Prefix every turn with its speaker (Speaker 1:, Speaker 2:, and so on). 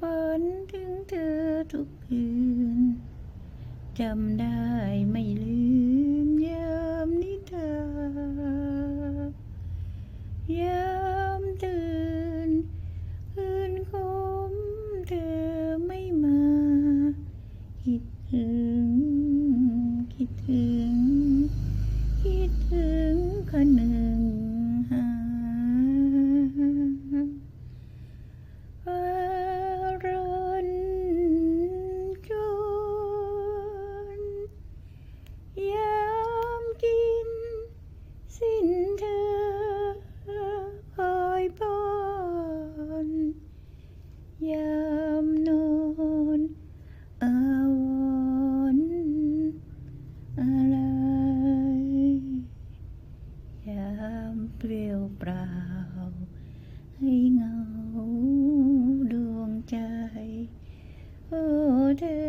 Speaker 1: ฝันถึงเธอทุกคืนจำได้ไหมามนอนอาวรอะไร ยามเปลี่ยวเปล่า ให้เงาดวงใจ โอ้เธอ